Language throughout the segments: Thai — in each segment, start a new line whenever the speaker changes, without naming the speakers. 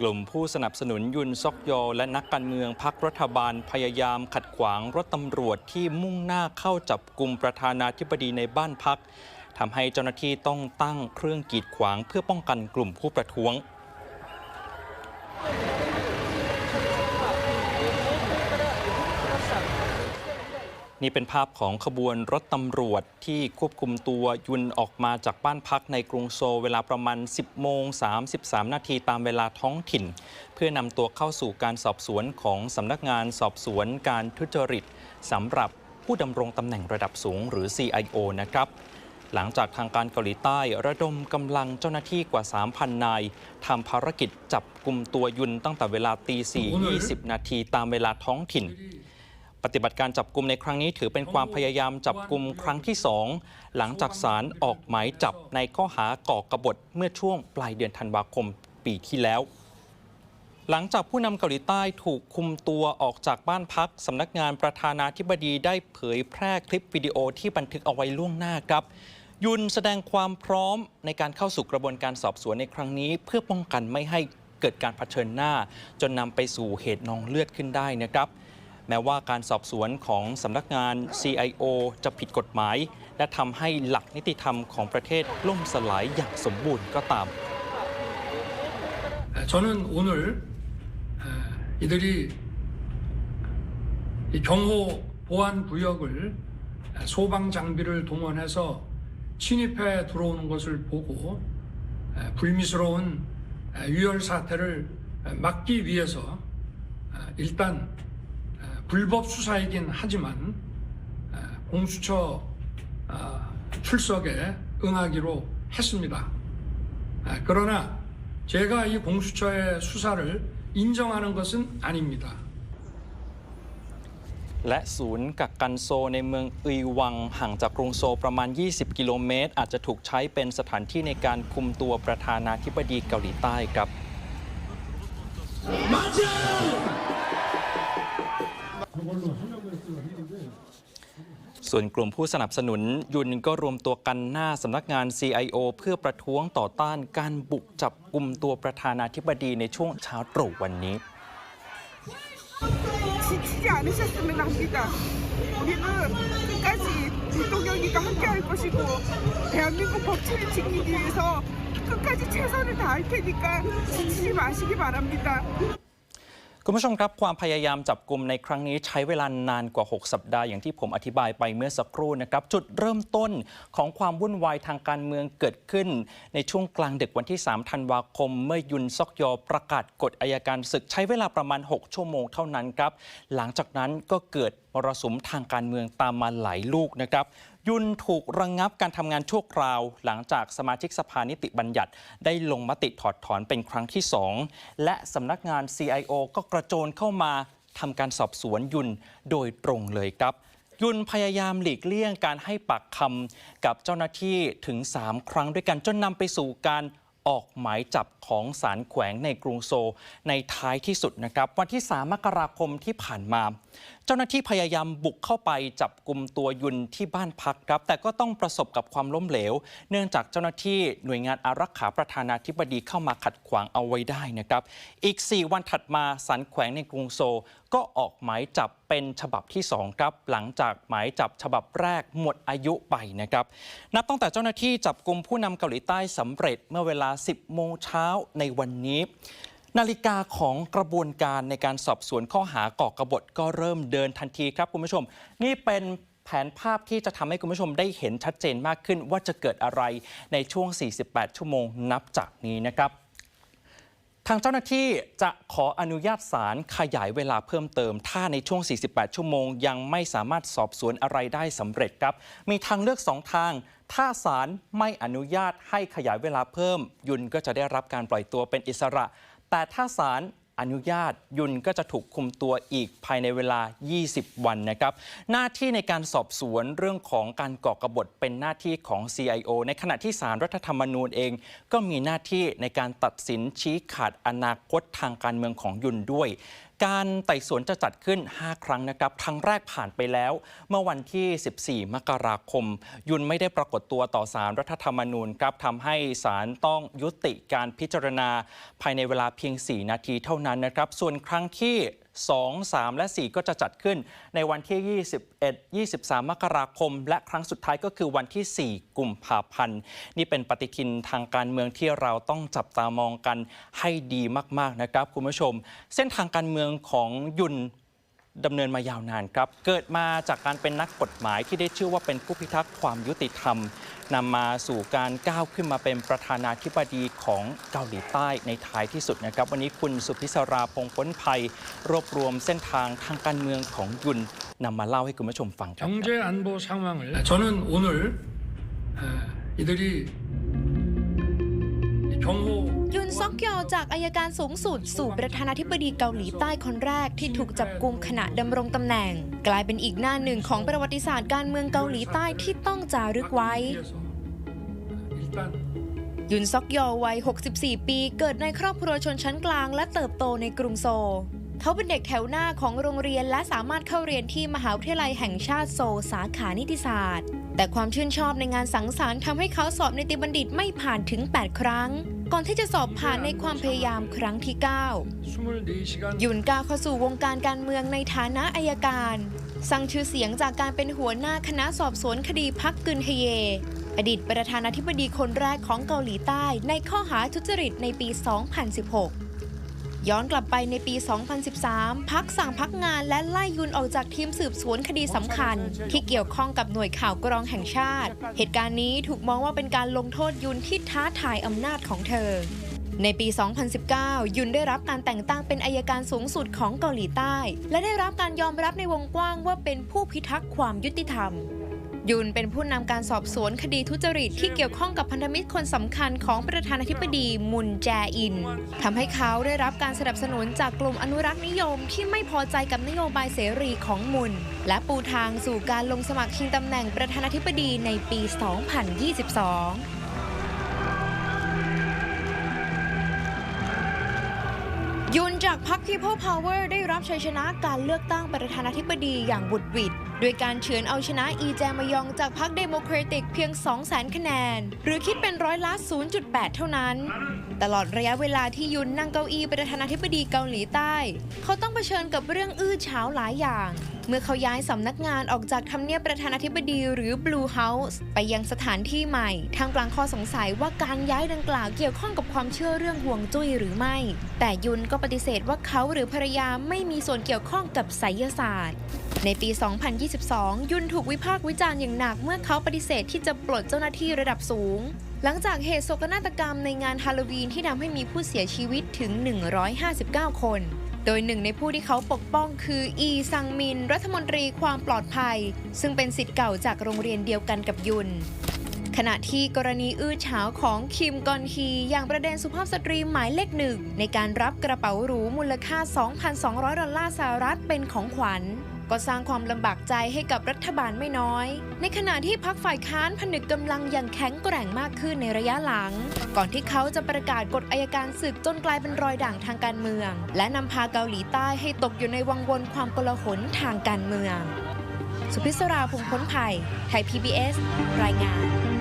กลุ่มผู้สนับสนุนยุนซอกยอและนักการเมืองพักรัฐบาลพยายามขัดขวางรถตำรวจที่มุ่งหน้าเข้าจับกลุ่มประธานาธิบดีในบ้านพักทำให้เจ้าหน้าที่ต้องตั้งเครื่องกีดขวางเพื่อป้องกันกลุ่มผู้ประท้วง นี่เป็นภาพของขบวนรถตำรวจที่ควบคุมตัวยุนออกมาจากบ้านพักในกรุงโซลเวลาประมาณ 10 โมง 33 นาทีตามเวลาท้องถิ่น เพื่อนำตัวเข้าสู่การสอบสวนของสำนักงานสอบสวนการทุจริตสำหรับผู้ดำรงตำแหน่งระดับสูงหรือ CIO นะครับ หลังจากทางการเกาหลีใต้ระดมกำลังเจ้าหน้าที่กว่า 3,000 นายทำภารกิจจับกลุ่มตัวยุนตั้งแต่เวลาตี4 20 นาทีตามเวลาท้องถิ่น ปฏิบัติการจับกลุ่มในครั้งนี้ถือเป็นความพยายามจับกลุ่มครั้งที่สองหลังจากศาลออกหมายจับในข้อหาก่อกบฏเมื่อช่วงปลายเดือนธันวาคมปีที่แล้ว หลังจากผู้นำเกาหลีใต้ถูกคุมตัวออกจากบ้านพักสำนักงานประธานาธิบดีได้เผยแพร่คลิปวิดีโอที่บันทึกเอาไว้ล่วงหน้าครับ ยุนแสดงความพร้อมในการเข้าสู่กระบวนการสอบสวนในครั้งนี้ เพื่อป้องกันไม่ให้เกิดการเผชิญหน้า จนนำไปสู่เหตุนองเลือดขึ้นได้นะครับ แม้ว่าการสอบสวนของสำนักงาน CIO จะผิดกฎหมาย และทำให้หลักนิติธรรมของประเทศล่มสลายอย่างสมบูรณ์ก็ตาม
저는 오늘 에, 이들이 이 경호 보안 구역을 소방 장비를 동원해서 침입해 들어오는 것을 보고 에, 불미스러운 에, 유혈 사태를 에, 막기 위해서 에, 일단 에, 불법 수사이긴 하지만 에, 공수처 아, 출석에 응하기로 했습니다. 아, 그러나 제가 이 공수처의 수사를 인정하는 것은 아닙니다.
และศูนย์กักกันโซในเมืองอุยวังห่างจากกรุงโซลประมาณ 20 กิโลเมตร อาจจะถูกใช้เป็นสถานที่ในการคุมตัวประธานาธิบดีเกาหลีใต้ครับ ส่วนกลุ่มผู้สนับสนุนยุนก็รวมตัวกันหน้าสำนักงาน CIO เพื่อประท้วงต่อต้านการบุกจับกลุ่มตัวประธานาธิบดีในช่วงเช้าตรู่วันนี้
지치지 않으셨으면 합니다. 우리는 끝까지 대통령님과 함께할 것이고 대한민국 법치를 지키기 위해서 끝까지 최선을 다할 테니까 지치지 마시기 바랍니다.
คุณผู้ชมครับความพยายามจับกลุ่มในครั้งนี้ใช้เวลานานกว่า 6 สัปดาห์อย่างที่ผมอธิบายไปเมื่อสักครู่นะครับ จุดเริ่มต้นของความวุ่นวายทางการเมืองเกิดขึ้น ในช่วงกลางดึกวันที่ 3 ธันวาคม เมื่อยุนซอกยอประกาศกฎอายการศึกใช้เวลาประมาณ 6 ชั่วโมงเท่านั้นครับ หลังจากนั้นก็เกิดมรสุมทางการเมืองตามมาหลายลูกนะครับ ยุนถูกระงงับการทำงานชั่วคราว หลังจากสมาชิกสภานิติบัญญัติ ได้ลงมติถอดถอนเป็นครั้งที่ 2 และสำนักงาน CIO ก็กระโจนเข้ามาทำการสอบสวนยุนโดยตรงเลยครับ ยุนพยายามหลีกเลี่ยงการให้ปากคำกับเจ้าหน้าที่ถึง 3 ครั้งด้วยกันจนนำไปสู่การออกหมายจับของศาลแขวงในกรุงโซลในท้ายที่สุดนะครับ วันที่ 3 มกราคมที่ผ่านมา จ้าหน้าที่พยายามบุกเข้าไปจับกลุ่มตัวยุนที่บ้านพักครับ แต่ก็ต้องประสบกับความล้มเหลว เนื่องจากเจ้าหน้าที่หน่วยงานอารักขาประธานาธิบดีเข้ามาขัดขวางเอาไว้ได้นะครับ อีก 4 วันถัดมาศาลแขวงในกรุงโซลก็ออกหมายจับเป็นฉบับที่ 2 ครับ หลังจากหมายจับฉบับแรกหมดอายุไปนะครับ นับตั้งแต่เจ้าหน้าที่จับกลุ่มผู้นำเกาหลีใต้สำเร็จเมื่อเวลา 10 โมงเช้าในวันนี้ นาฬิกาของกระบวนการในการสอบสวนข้อหาก่อกระบฏก็เริ่มเดินทันทีครับคุณผู้ชม นี่เป็นแผนภาพที่จะทำให้คุณผู้ชมได้เห็นชัดเจนมากขึ้นว่าจะเกิดอะไรในช่วง 48 ชั่วโมงนับจากนี้นะครับทางเจ้าหน้าที่จะขออนุญาตศาลขยายเวลาเพิ่มเติม ถ้าในช่วง 48 ชั่วโมง ยังไม่สามารถสอบสวนอะไรได้สำเร็จครับ มีทางเลือกสองทาง ถ้าศาลไม่อนุญาตให้ขยายเวลาเพิ่ม ยุนก็จะได้รับการปล่อยตัวเป็นอิสระ แต่ถ้าศาลอนุญาตยุนก็จะถูกคุมตัวอีกภายในเวลา 20 วันนะครับ หน้าที่ในการสอบสวนเรื่องของการก่อกบฏเป็นหน้าที่ของ CIO ในขณะที่สารรัฐธรรมนูญเอง ก็มีหน้าที่ในการตัดสินชี้ขาดอนาคตทางการเมืองของยุนด้วย การไต่สวนจะจัดขึ้น 5 ครั้งนะครับ ครั้งแรกผ่านไปแล้ว เมื่อวันที่ 14 มกราคม ยุนไม่ได้ปรากฏตัวต่อสารรัฐธรรมนูญครับทำให้ศาลต้องยุติการพิจารณา ภายในเวลาเพียง 4 นาทีเท่านั้นนะครับ ส่วนครั้งที่2 3 และ 4 ก็จะจัดขึ้นในวันที่ 21 23 มกราคม และครั้งสุดท้ายก็คือวันที่ 4 กุมภาพันธ์ นี่เป็นปฏิทินทางการเมืองที่เราต้องจับตามองกันให้ดีมาก ๆ นะครับคุณผู้ชม เส้นทางการเมืองของยุน ดำเนินมายาวนานครับ เกิดมาจากการเป็นนักกฎหมายที่ได้ชื่อว่าเป็นผู้พิทักษ์ความยุติธรรมนำมาสู่การก้าวขึ้นมาเป็นประธานาธิบดีของเกาหลีใต้ในท้ายที่สุดนะครับ วันนี้คุณสุพิศราพงษ์พ้นภัย รวบรวมเส้นทางทางการเมืองของยุนนำมาเล่าให้คุณผู้ชมฟังครับ
경제 안보 상황을 저는 오늘 에, 이들이 이 경호
ยุนซอกยอจากอายการสูงสุด สู่ประธานาธิบดีเกาหลีใต้คนแรกที่ถูกจับกุมขณะดำรงตำแหน่ง กลายเป็นอีกหน้าหนึ่งของประวัติศาสตร์การเมืองเกาหลีใต้ที่ต้องจารึกไว้ ยุนซอกยอวัย 64 ปี เกิดในครอบครัวชนชั้นกลางและเติบโตในกรุงโซ เขาเป็นเด็กแถวหน้าของโรงเรียนและสามารถเข้าเรียนที่มหาวิทยาลัยแห่งชาติโซสาขานิติศาสตร์ แต่ความชื่นชอบในงานสังสรรค์ทำให้เขาสอบในติบัณฑิตไม่ผ่านถึง 8 ครั้ง ก่อนที่จะสอบผ่านในความพยายามครั้งที่ 9 ยุนก้าวเข้าสู่วงการการเมืองในฐานะอายการ สร้างชื่อเสียงจากการเป็นหัวหน้าคณะสอบสวนคดีพักกึนเฮเย อดีตประธานาธิบดีคนแรกของเกาหลีใต้ในข้อหาทุจริตในปี 2016 ย้อนกลับไปในปี 2013 พักสั่งพักงานและไล่ยุนออกจากทีมสืบสวนคดีสำคัญ ที่เกี่ยวข้องกับหน่วยข่าวกรองแห่งชาติ เหตุการณ์นี้ถูกมองว่าเป็นการลงโทษยุนที่ท้าทายอำนาจของเธอในปี 2019 ยุนได้รับการแต่งตั้งเป็นอายการสูงสุดของเกาหลีใต้ และได้รับการยอมรับในวงกว้างว่าเป็นผู้พิทักษ์ความยุติธรรม ยุนเป็นผู้นำการสอบสวนคดีทุจริตที่เกี่ยวข้องกับพันธมิตรคนสำคัญของประธานาธิบดีมุนแจอินทำให้เขาได้รับการสนับสนุนจากกลุ่มอนุรักษ์นิยมที่ไม่พอใจกับนโยบายเสรีของมุน และปูทางสู่การลงสมัครชิงตำแหน่งประธานาธิบดีในปี 2022ยุนจากพรรค People Power ได้รับชัยชนะการเลือกตั้งประธานาธิบดีอย่างบุดหวิด ด้วยการเฉือนเอาชนะอีแจมยองจากพรรคเดโมแครติกเพียง 200,000 คะแนน หรือคิดเป็นร้อยละ 0.8 เท่านั้น ตลอดระยะเวลาที่ยุนนั่งเก้าอี้ประธานาธิบดีเกาหลีใต้ เขาต้องเผชิญกับเรื่องอื้อฉาวหลายอย่าง เมื่อเขาย้ายสำนักงานออกจากทำเนียบประธานาธิบดีหรือ Blue House ไปยังสถานที่ใหม่ทามกลางข้อสงสัยว่าการย้ายดังกล่าวเกี่ยวข้องกับความเชื่อเรื่องห่วงจุ้ยหรือไม่ แต่ยุนก็ปฏิเสธว่าเขาหรือภรรยาไม่มีส่วนเกี่ยวข้องกับไสยศาสตร์ ในปี 2022 ยุนถูกวิพากษ์วิจารณ์อย่างหนักเมื่อเขาปฏิเสธที่จะปลดเจ้าหน้าที่ระดับสูงหลังจากเหตุโศกนาฏกรรมในงานฮาโลวีนที่ทำให้มีผู้เสียชีวิตถึง 159 คน โดยหนึ่งในผู้ที่เขาปกป้องคืออีซังมิน รัฐมนตรีความปลอดภัย ซึ่งเป็นสิทธิ์เก่าจากโรงเรียนเดียวกันกับยุน ขณะที่กรณีอื้อฉาวของคิมกอนฮีอย่างประเด็นสุภาพสตรีหมายเลขหนึ่งในการรับกระเป๋าหรูมูลค่า 2,200 ดอลลาร์สหรัฐเป็นของขวัญ ก็สร้างความลำบากใจให้กับรัฐบาลไม่น้อย ในขณะที่พักฝ่ายค้านผนึกกำลังอย่างแข็งแกร่งมากขึ้นในระยะหลัง ก่อนที่เขาจะประกาศกฎอายการศึกจนกลายเป็นรอยด่างทางการเมือง และนำพาเกาหลีใต้ให้ตกอยู่ในวังวนความกลาหนทางการเมือง สุพิศราพงพ้นภัยไทย PBS รายงาน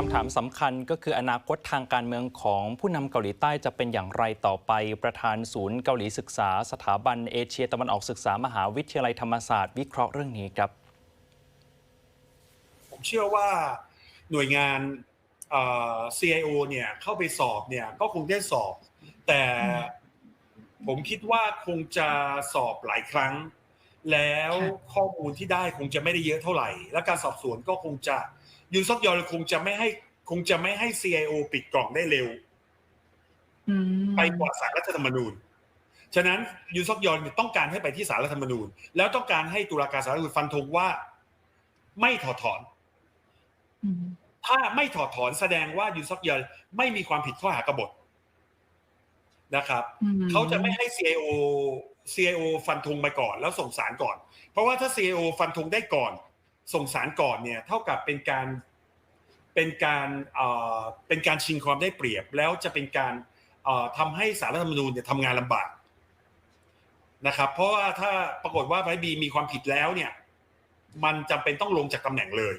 คำถามสำคัญก็คืออนาคตทางการเมืองของผู้นำเกาหลีใต้จะเป็นอย่างไรต่อไป ประธานศูนย์เกาหลีศึกษา สถาบันเอเชียตะวันออกศึกษามหาวิทยาลัยธรรมศาสตร์วิเคราะห์เรื่องนี้ครับ
ผมเชื่อว่าหน่วยงานเอ่อ CIO เนี่ยเข้าไปสอบเนี่ยก็คงได้สอบ แต่ผมคิดว่าคงจะสอบหลายครั้ง แล้วข้อมูลที่ได้คงจะไม่ได้เยอะเท่าไหร่ และการสอบสวนก็คงจะ ยุนซอกยอนคงจะไม่ให้คงจะไม่ให้ CIO ปิดกล่องได้เร็วไปกว่าสารรัฐธรรมนูญ ฉะนั้นยุนซอกยอนต้องการให้ไปที่สารรัฐธรรมนูญ แล้วต้องการให้ตุลาการสารรัฐธรรมนูญฟันธงว่า ไม่ถอดถอนถ้าไม่ถอดถอนแสดงว่ายุนซอกยอนไม่มีความผิดข้อหากบฏนะครับเขาจะไม่ให้ CIO CIO ฟันธงไปก่อน แล้วส่งสารก่อน เพราะว่าถ้า CIO ฟันธงได้ก่อน ส่งสารก่อนเนี่ยเท่ากับเป็นการเป็นการเป็นการชิงความได้เปรียบ แล้วจะเป็นการเอ่อทำให้สารรัฐธรรมนูญเนี่ยทำงานลำบากนะครับ เพราะว่าถ้าปรากฏว่าไพบีมีความผิดแล้วเนี่ย มันจำเป็นต้องลงจากตำแหน่งเลย